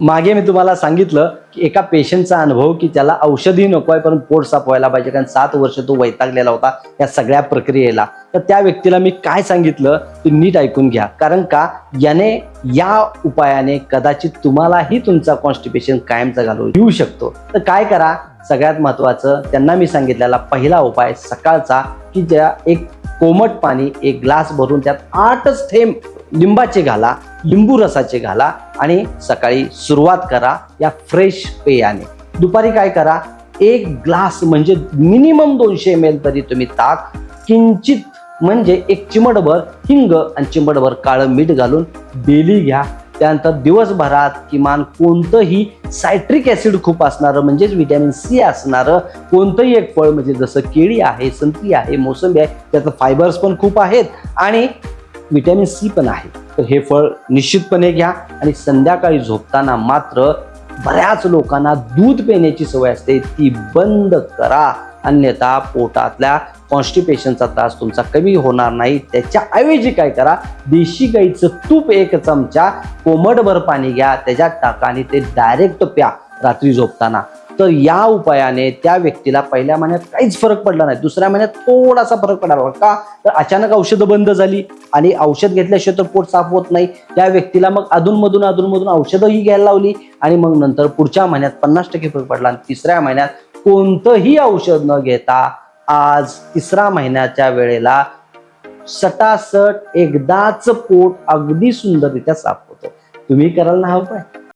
मागे मी तुम्हाला सांगितलं की एका पेशंटचा अनुभव की त्याला औषधी नको आहे पण पोट साफ व्हायला पाहिजे कारण सात वर्ष तो वैतागलेला होता या सगळ्या प्रक्रियेला. तर त्या व्यक्तीला मी काय सांगितलं ते नीट ऐकून घ्या. कारण का याने या उपायाने कदाचित तुम्हालाही तुमचा कॉन्स्टिपेशन कायमचा घालू येऊ शकतो. तर काय करा सगळ्यात महत्वाचं त्यांना मी सांगितलेला पहिला उपाय सकाळचा की ज्या एक कोमट पाणी एक ग्लास भरून त्यात आठच थेंब लिंबाचे घाला लिंबू रसाचे घाला आणि सकाळी सुरुवात करा या फ्रेश पेयाने. दुपारी काय करा एक ग्लास म्हणजे मिनिमम दोनशे एम एल तरी तुम्ही ताक किंचित म्हणजे एक चिमटभर हिंग आणि चिमटभर काळं मीठ घालून बेली घ्या. त्यानंतर दिवसभरात किमान कोणतंही सायट्रिक ॲसिड खूप असणारं म्हणजेच व्हिटॅमिन सी असणारं कोणतंही एक फळ म्हणजे जसं केळी आहे संत्री आहे मोसंबी आहे त्याचं फायबर्स पण खूप आहेत. आणि व्हिटॅमिन सी पण आहे. तर हे फळ निश्चितपणे घ्या आणि संध्याकाळी झोपताना मात्र बऱ्याच लोकांना दूध पिण्याची सवय असते ती बंद करा. अन्यथा पोटातल्या कॉन्स्टिपेशनचा त्रास तुमचा कमी होणार नाही. त्याच्याऐवजी काय करा देशी गाईचं तूप एक चमचा कोमटभर पाणी घ्या त्याच्यात टाका आणि ते डायरेक्ट प्या. रात्री झोपताना. तर या उपायाने त्या व्यक्तीला पहिल्या महिन्यात काहीच फरक पडला नाही. दुसऱ्या महिन्यात थोडासा फरक पडला का? तर अचानक औषधं बंद झाली आणि औषध घेतल्याशिवाय तर पोट साफ होत नाही. त्या व्यक्तीला मग अधूनमधून अधूनमधून औषधंही घ्यायला लावली आणि मग नंतर पुढच्या महिन्यात पन्नास टक्के फरक पडला आणि तिसऱ्या महिन्यात कोणतंही औषध न घेता आज तिसऱ्या महिन्याच्या वेळेला सटासट एकदाच पोट अगदी सुंदररित्या साफ होतं. तुम्ही कराल ना हा उपाय?